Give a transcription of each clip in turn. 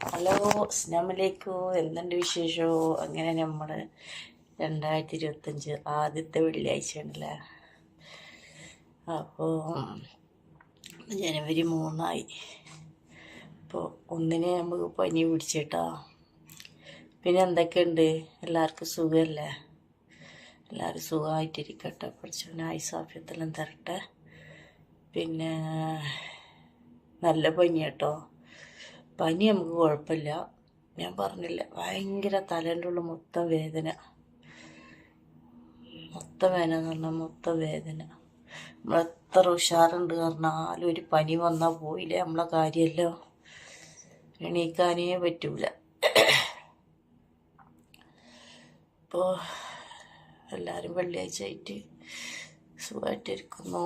Hello അസ്ലാമലൈക്കും എന്തുണ്ട് വിശേഷമോ അങ്ങനെ നമ്മൾ രണ്ടായിരത്തി ഇരുപത്തഞ്ച് ആദ്യത്തെ വെള്ളിയാഴ്ചയാണല്ലേ? അപ്പോൾ ജനുവരി മൂന്നായി. അപ്പോൾ ഒന്നിനെ നമുക്ക് പനി പിടിച്ചിട്ടാ. പിന്നെ എന്തൊക്കെയുണ്ട്? എല്ലാവർക്കും സുഖമല്ലേ എല്ലാവരും സുഖമായിട്ടിരിക്കട്ടെ. പഠിച്ചവന് ആയുസാഫ്യത്തെല്ലാം തരട്ടെ. പിന്നെ നല്ല പനി കേട്ടോ പനി നമുക്ക് കുഴപ്പമില്ല. ഞാൻ പറഞ്ഞില്ല ഭയങ്കര തലേന്റെ ഉള്ളിൽ മൊത്തം വേദന. മൊത്തം വേദന എന്ന് പറഞ്ഞാൽ മൊത്തം വേദന. നമ്മളെത്ര ഉഷാറുണ്ട് പറഞ്ഞാലും ഒരു പനി വന്നാൽ പോയില്ലേ നമ്മളെ കാര്യമല്ലോ. എണീക്കാനേ പറ്റൂല. ഇപ്പോൾ എല്ലാവരും വെള്ളിയാഴ്ച ആയിട്ട് സുഖമായിട്ടിരിക്കുന്നു?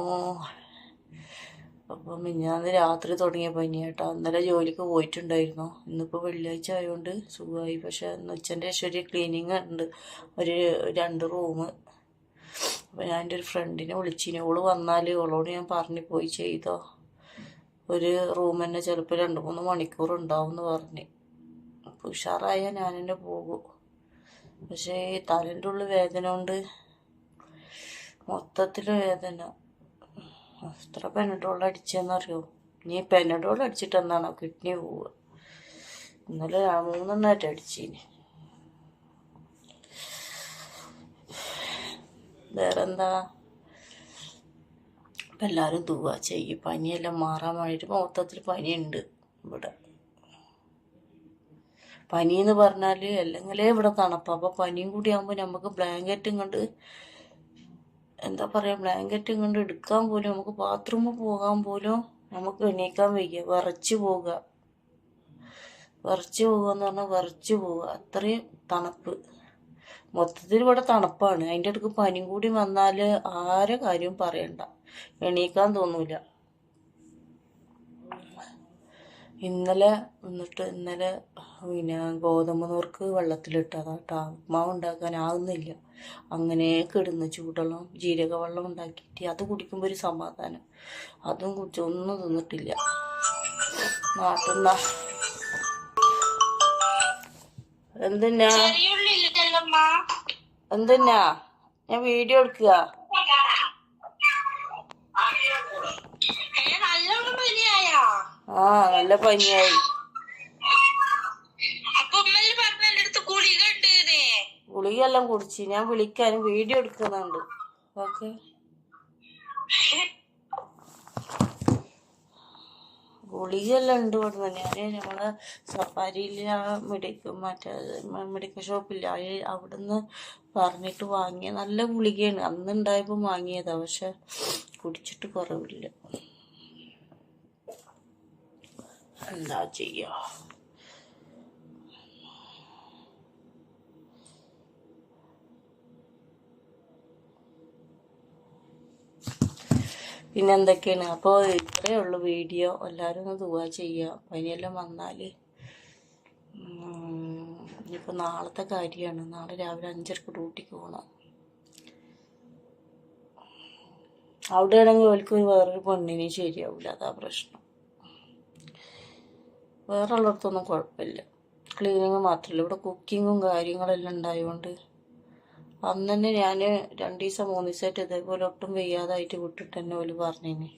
അപ്പം മിഞ്ഞാന്ന് രാത്രി തുടങ്ങിയ പനി കേട്ടോ ഇന്നലെ ജോലിക്ക് പോയിട്ടുണ്ടായിരുന്നു. ഇന്നിപ്പോൾ വെള്ളിയാഴ്ച ആയതുകൊണ്ട് സുഖമായി പക്ഷേ ഇന്ന് ഉച്ചന്റെ ശേഷം ഒരു ക്ലീനിങ് ഉണ്ട്. ഒരു രണ്ട് റൂം അപ്പോൾ ഞാൻ എന്റെ ഒരു ഫ്രണ്ടിനെ വിളിച്ചിന് ഓൾ വന്നാൽ ഓളോട് ഞാൻ പറഞ്ഞു പോയി ചെയ്തോ. ഒരു റൂം തന്നെ ചിലപ്പോൾ രണ്ട് മൂന്ന് മണിക്കൂർ ഉണ്ടാവും എന്ന് പറഞ്ഞ്. അപ്പോൾ ഉഷാറായാൽ ഞാൻ തന്നെ പോകും. പക്ഷേ തലേന്റെ ഉള്ളിൽ വേദന കൊണ്ട് മൊത്തത്തിൽ വേദന. എത്ര പെനഡോൾ അടിച്ചെന്നറിയോ? നീ പെനഡോൾ അടിച്ചിട്ട് എന്താണോ കിഡ്നി പോവുക. ഇന്നലെ മൂന്നെണ്ണമായിട്ട് അടിച്ചിന്. വേറെന്താ? ഇപ്പം എല്ലാവരും തൂവ ചെയ്യും. പനിയെല്ലാം മാറാൻ വേണ്ടിയിട്ട് മൊത്തത്തിൽ പനിയുണ്ട് ഇവിടെ. പനി എന്ന് പറഞ്ഞാൽ അല്ലെങ്കിലേ ഇവിടെ തണുപ്പാണ് അപ്പോൾ പനിയും കൂടി നമുക്ക് ബ്ലാങ്കറ്റും കൊണ്ട് എന്താ പറയുക ബ്ലാങ്കറ്റ് കൊണ്ട് എടുക്കാൻ പോലും നമുക്ക് ബാത്റൂമിൽ പോകാൻ പോലും നമുക്ക് എണീക്കാൻ വയ്യ. വിറച്ച് പോവുക. വിറച്ച് പോകുക എന്ന് പറഞ്ഞാൽ വിറച്ച് പോവുക. അത്രയും തണുപ്പ്. മൊത്തത്തിൽ ഇവിടെ തണുപ്പാണ്. അതിന്റെ അടുക്ക് പനി കൂടി വന്നാൽ ആരെ കാര്യവും പറയണ്ട. എണീക്കാൻ തോന്നൂല. ഇന്നലെ എന്നിട്ട് ഇന്നലെ പിന്നെ ഗോതമ്പ് നുറുക്ക് വെള്ളത്തിലിട്ടതാ കേട്ടോ ഉപ്മാവ് ഉണ്ടാക്കാനാവുന്നില്ല അങ്ങനെ കിടന്ന് ചൂടുവെള്ളം ജീരക വെള്ളം ഉണ്ടാക്കിയിട്ട് അത് കുടിക്കുമ്പോൾ ഒരു സമാധാനം. അതും കുടിച്ച് ഒന്നും തിന്നിട്ടില്ല. നാട്ടിൽ എന്തിനാ എന്തിനാ ഞാൻ വീഡിയോ എടുക്കുക ആ നല്ല പനിയായി അപ്പൊ ഉമ്മൽ പറഞ്ഞ എന്റെ അടുത്ത് ഗുളിക ഉണ്ട് ഗുളികയെല്ലാം കുടിച്ച് ഞാൻ വിളിക്കാനും വീഡിയോ എടുക്കുന്നുണ്ട്. ഓക്കെ. ഗുളികയെല്ലാം ഉണ്ട് ഇവിടെ ഞാൻ നമ്മളെ സഫാരിയിൽ മെഡിക്കൽ മറ്റേ മെഡിക്കൽ ഷോപ്പില്ല അവിടുന്ന് പറഞ്ഞിട്ട് വാങ്ങിയ നല്ല ഗുളികയാണ്. അന്ന് ഉണ്ടായപ്പോൾ വാങ്ങിയതാ. പക്ഷെ കുടിച്ചിട്ട് കുറവില്ല. എന്താ ചെയ്യാ? പിന്നെ എന്തൊക്കെയാണ്? അപ്പോൾ ഇത്രയേ ഉള്ളൂ വീഡിയോ. എല്ലാവരും ഒന്ന് ദുവാ ചെയ്യുക പനിയെല്ലാം വന്നാൽ ഇനിയിപ്പോൾ നാളത്തെ കാര്യമാണ് നാളെ രാവിലെ അഞ്ചരക്ക് ഡ്യൂട്ടിക്ക് പോകണം അവിടെ ആണെങ്കിൽ ഒരു വേറൊരു പെണ്ണിനെ ശരിയാവില്ല അതാ പ്രശ്നം. വേറെ ഉള്ളിടത്തൊന്നും കുഴപ്പമില്ല. ക്ലീനിങ് മാത്രമല്ല ഇവിടെ കുക്കിങ്ങും കാര്യങ്ങളെല്ലാം ഉണ്ടായതുകൊണ്ട് അന്ന് തന്നെ ഞാൻ രണ്ട് ദിവസം മൂന്ന് ദിവസമായിട്ട് ഇതേപോലെ ഒട്ടും വയ്യാതായിട്ട് വിട്ടിട്ട് തന്നെ ഓൽ പറഞ്ഞിനി.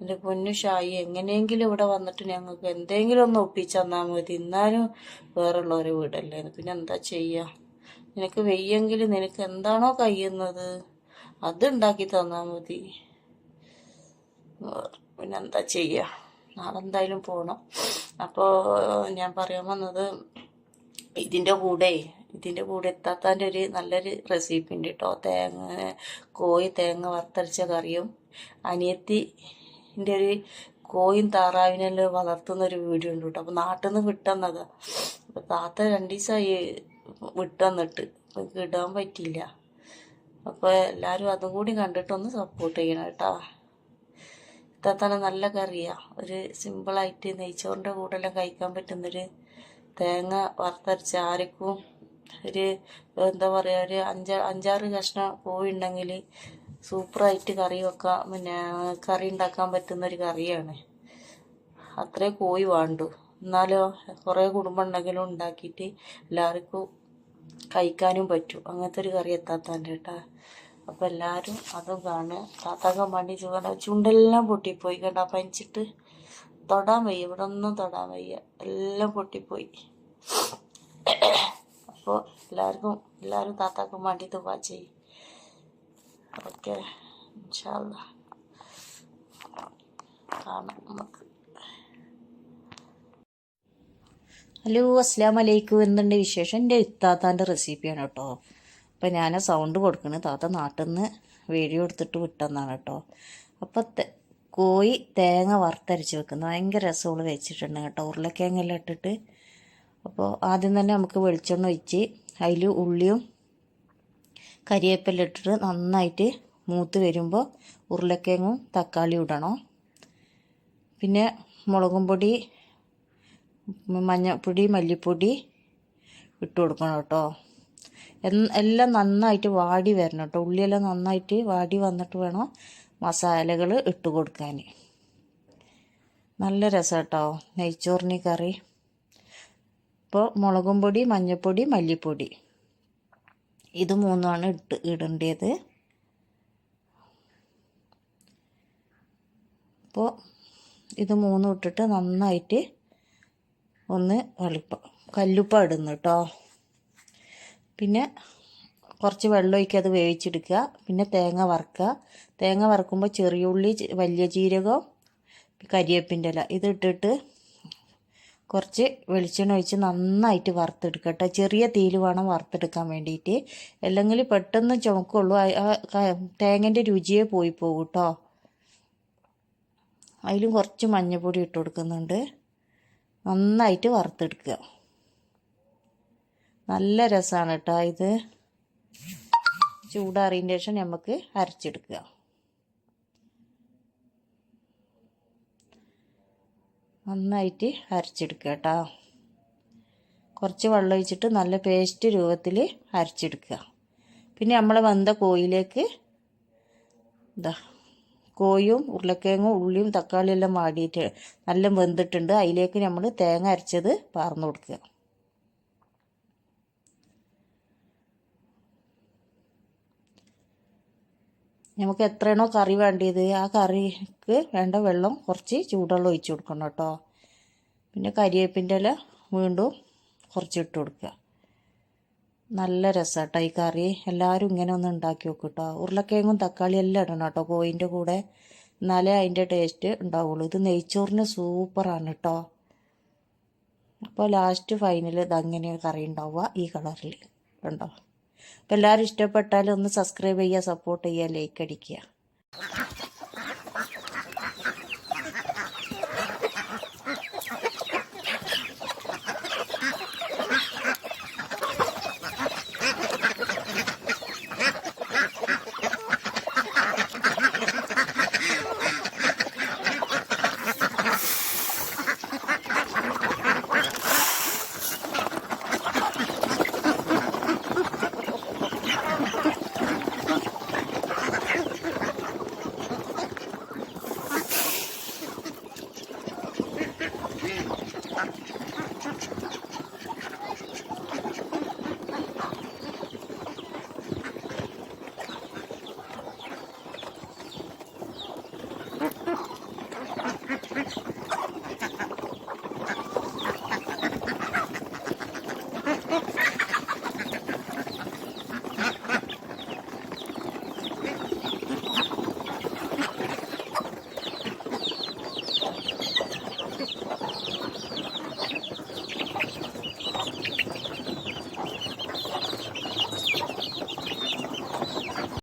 എന്റെ പൊന്നു ഷായി എങ്ങനെയെങ്കിലും ഇവിടെ വന്നിട്ട് ഞങ്ങൾക്ക് എന്തെങ്കിലും ഒന്ന് ഒപ്പിച്ച് തന്നാൽ മതി. എന്നാലും വേറുള്ളവരെ വീടല്ലേ? പിന്നെ എന്താ ചെയ്യുക നിനക്ക് വെയ്യെങ്കിൽ നിനക്ക് എന്താണോ കഴിയുന്നത് അത് ഉണ്ടാക്കി തന്നാൽ മതി. പിന്നെ എന്താ ചെയ്യുക നാളെ എന്തായാലും പോകണം അപ്പോൾ ഞാൻ പറയാൻ വന്നത് ഇതിന്റെ കൂടെ ഇതിന്റെ കൂടെ എത്താത്തതിന്റെ ഒരു നല്ലൊരു റെസിപ്പി ഉണ്ട് കേട്ടോ തേങ്ങ കോഴി തേങ്ങ വറുത്തരച്ച കറിയും അനിയത്തിന്റെ ഒരു കോയും താറാവിനെല്ലാം വളർത്തുന്ന ഒരു വീഡിയോ ഉണ്ട് കേട്ടോ അപ്പോൾ നാട്ടിൽ നിന്ന് വിട്ടെന്നതാ. അപ്പോൾ താത്ത രണ്ട് ദിവസമായി വിട്ടെന്നിട്ട് ഇടാൻ പറ്റിയില്ല. അപ്പോൾ എല്ലാവരും അതും കൂടി കണ്ടിട്ടൊന്ന് സപ്പോർട്ട് ചെയ്യണം കേട്ടോ. ഇത്താത്തന്നെ നല്ല കറിയാണ് ഒരു സിമ്പിളായിട്ട് നെയ്ച്ചോറിന്റെ കൂടെ എല്ലാം കഴിക്കാൻ പറ്റുന്നൊരു തേങ്ങ വറുത്തരച്ച ആർക്കും ഒരു എന്താ പറയുക ഒരു അഞ്ച അഞ്ചാറ് കഷ്ണം പൂവുണ്ടെങ്കിൽ സൂപ്പറായിട്ട് കറി വെക്കാം പിന്നെ കറി ഉണ്ടാക്കാൻ പറ്റുന്ന ഒരു കറിയാണ്. അത്രേ കോഴി വേണ്ടു. എന്നാലോ കുറേ കുടുംബം ഉണ്ടെങ്കിലും ഉണ്ടാക്കിയിട്ട് എല്ലാവർക്കും കഴിക്കാനും പറ്റും. അങ്ങനത്തെ ഒരു കറി എത്താത്തന്റെ കേട്ടാ. അപ്പം എല്ലാവരും അതും കാണുക. താത്താക്കാൻ വേണ്ടി ചുവട ചുണ്ടെല്ലാം പൊട്ടിപ്പോയി. കേട്ടോ പനിച്ചിട്ട് തൊടാൻ വയ്യ. ഇവിടെ ഒന്നും തൊടാൻ വയ്യ. എല്ലാം പൊട്ടിപ്പോയി. അപ്പോൾ എല്ലാവർക്കും എല്ലാവരും താത്താക്കും വേണ്ടി ദുവാ ചെയ്യും. ഓക്കെ കാണാം നമുക്ക്. ഹലോ അസ്സാം വലൈക്കും എന്തുണ്ട് വിശേഷം? എന്റെ ഇത്താത്താന്റെ റെസിപ്പിയാണ് കേട്ടോ. അപ്പം ഞാൻ സൗണ്ട് കൊടുക്കുന്നത് താത്ത നാട്ടിൽ നിന്ന് വീഡിയോ എടുത്തിട്ട് വിട്ടെന്നാണ് കേട്ടോ. അപ്പോൾ കോഴി തേങ്ങ വറുത്തരച്ച് വെക്കുന്നത് ഭയങ്കര രസമുള്ള വെച്ചിട്ടുണ്ട് കേട്ടോ. ഉരുളക്കിഴങ്ങെല്ലാം ഇട്ടിട്ട് അപ്പോൾ ആദ്യം തന്നെ നമുക്ക് വെളിച്ചെണ്ണ ഒഴിച്ച് അതിൽ ഉള്ളിയും കരിവേപ്പില ഇട്ടിട്ട് നന്നായിട്ട് മൂത്ത് വരുമ്പോൾ ഉരുളക്കിഴങ്ങും തക്കാളിയും ഇടണം. പിന്നെ മുളകും പൊടി മഞ്ഞൾപ്പൊടി മല്ലിപ്പൊടി ഇട്ട് കൊടുക്കണം കേട്ടോ. എല്ലാം നന്നായിട്ട് വാടി വരണം കേട്ടോ. ഉള്ളിയെല്ലാം നന്നായിട്ട് വാടി വന്നിട്ട് വേണം മസാലകൾ ഇട്ട് കൊടുക്കാൻ നല്ല രസം കേട്ടോ നെയ്ച്ചോറിന് കറി. ഇപ്പോൾ മുളകും പൊടി മഞ്ഞൾപ്പൊടി മല്ലിപ്പൊടി. ഇത് മൂന്നുമാണ് ഇട്ട് ഇടേണ്ടത്. അപ്പോൾ ഇത് മൂന്നും ഇട്ടിട്ട് നന്നായിട്ട് ഒന്ന് വെളുപ്പ കല്ലുപ്പ ഇടുന്നു കേട്ടോ പിന്നെ കുറച്ച് വെള്ളം ഒഴിക്കുക അത് വേവിച്ചെടുക്കുക. പിന്നെ തേങ്ങ വറുക്കുക. തേങ്ങ വറുക്കുമ്പോൾ ചെറിയ ഉള്ളി വലിയ ജീരകം കരിയേപ്പിന്റെ ഇല ഇതിട്ടിട്ട് കുറച്ച് വെളിച്ചെണ്ണ ഒഴിച്ച് നന്നായിട്ട് വറുത്തെടുക്കുക കേട്ടോ. ചെറിയ തീയിൽ വേണം വറുത്തെടുക്കാൻ വേണ്ടിയിട്ട്. അല്ലെങ്കിൽ പെട്ടെന്ന് ചുമക്കുള്ളൂ. തേങ്ങന്റെ രുചിയെ പോയി പോകും കേട്ടോ. അതിലും കുറച്ച് മഞ്ഞൾപ്പൊടി ഇട്ട് കൊടുക്കുന്നുണ്ട്. നന്നായിട്ട് വറുത്തെടുക്കുക. നല്ല രസമാണ് കേട്ടോ ഇത്. ചൂടാറിയതിന് ശേഷം നമുക്ക് അരച്ചെടുക്കുക. നന്നായിട്ട് അരച്ചെടുക്കുക കേട്ടോ. കുറച്ച് വെള്ളം ഒഴിച്ചിട്ട് നല്ല പേസ്റ്റ് രൂപത്തിൽ അരച്ചെടുക്കുക. പിന്നെ നമ്മൾ വെന്ത കോയിലേക്ക് എന്താ കോയും ഉരുളക്കിഴങ്ങും ഉള്ളിയും തക്കാളിയും എല്ലാം വാടിയിട്ട് നല്ല വെന്തിട്ടുണ്ട്. അതിലേക്ക് നമ്മൾ തേങ്ങ അരച്ചത് പാർന്നു കൊടുക്കുക. നമുക്ക് എത്രയാണോ കറി വേണ്ടിയത് ആ കറിക്ക് വേണ്ട വെള്ളം കുറച്ച് ചൂടുവെള്ളം ഒഴിച്ച് കൊടുക്കണം കേട്ടോ. പിന്നെ കരിവേപ്പിന്റെ ഇല വീണ്ടും കുറച്ച് ഇട്ട് കൊടുക്കുക. നല്ല രസമാട്ടോ ഈ കറി. എല്ലാവരും ഇങ്ങനെ ഒന്ന് ഉണ്ടാക്കി നോക്കും കേട്ടോ ഉരുളക്കിഴങ്ങും തക്കാളി എല്ലാം ഇടണം കേട്ടോ. കോയിന്റെ കൂടെ എന്നാലേ അതിന്റെ ടേസ്റ്റ് ഉണ്ടാവുള്ളൂ. ഇത് നെയ്ച്ചോറിന് സൂപ്പറാണ് കേട്ടോ അപ്പോൾ ലാസ്റ്റ് ഫൈനൽ ഇതങ്ങനെ കറി ഉണ്ടാവുക ഈ കളറിൽ കണ്ടോ? അപ്പോൾ എല്ലാവരും ഇഷ്ടപ്പെട്ടാൽ ഒന്ന് സബ്സ്ക്രൈബ് ചെയ്യുക സപ്പോർട്ട് ചെയ്യുക ലൈക്ക് അടിക്കുക.